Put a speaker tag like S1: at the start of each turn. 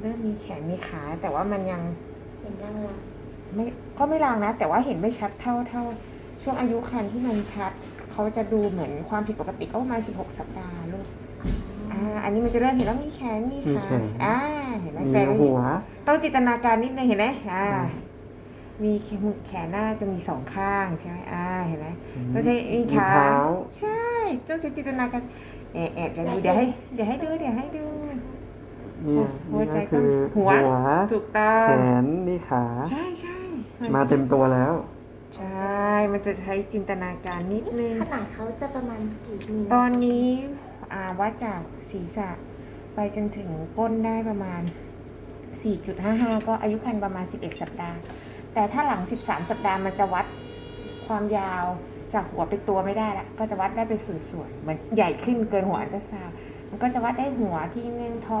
S1: เริ่มมีแขนมีขาแต่ว่ามันยัง
S2: เห็นร่างละ
S1: ไม่ก็ไม่ลางนะ แต่ว่าเห็นไม่ชัดเท่าเท่า ช่วงอายุครรภ์ที่มันชัด เขาจะดูเหมือนความผิดปกติก็ประมาณ16สัปดาห์ลูกอ่าอันนี้มันจะเริ่มเห็นแล้วมีแขนมี
S3: มี
S1: ขา
S3: แขน
S1: อ่าเห็นไหม
S3: มี
S1: แฟน
S3: หัว
S1: ต้องจินตนาการนิดนึงเห็นไหมอ่า
S3: อืม
S1: มีแขนหน้าจะมีสองข้างใช่ไหมอ่าเห็นไหม
S3: อืม
S1: ต้องใช้มี
S3: มี
S1: ขา
S3: เท้า
S1: ใช่ต้องใช้จินตนาการแอบแอบเดี๋ยวดูเดี๋ยวให้เดี๋ยวให้ดูเดี๋ยวให้ดู
S3: เนี่ย
S1: หัวใจ
S3: นี่ก็คือ
S1: ก็หัว ถูกต้อ
S3: แข
S1: ง
S3: นนี่ขา
S1: ใช่ใช่
S3: มาเต็มตัวแล้ว
S1: ใช่ มันจะใช้จินตนาการนิดนึง
S2: ขนาดเขาจะประมาณกี่มิล
S1: ตอนนี้อ่าวัดจากศีรษะไปจนถึงก้นได้ประมาณ 4.55 ก็อายุครรภ์ประมาณ 11 สัปดาห์ แต่ถ้าหลัง 13 สัปดาห์มันจะวัดความยาวจากหัวไปตัวไม่ได้ละก็จะวัดได้เป็นส่วนๆเหมือนใหญ่ขึ้นเกินหัวอันตราซาวด์มันก็จะวัดได้หัวที่หนึ่งท้อง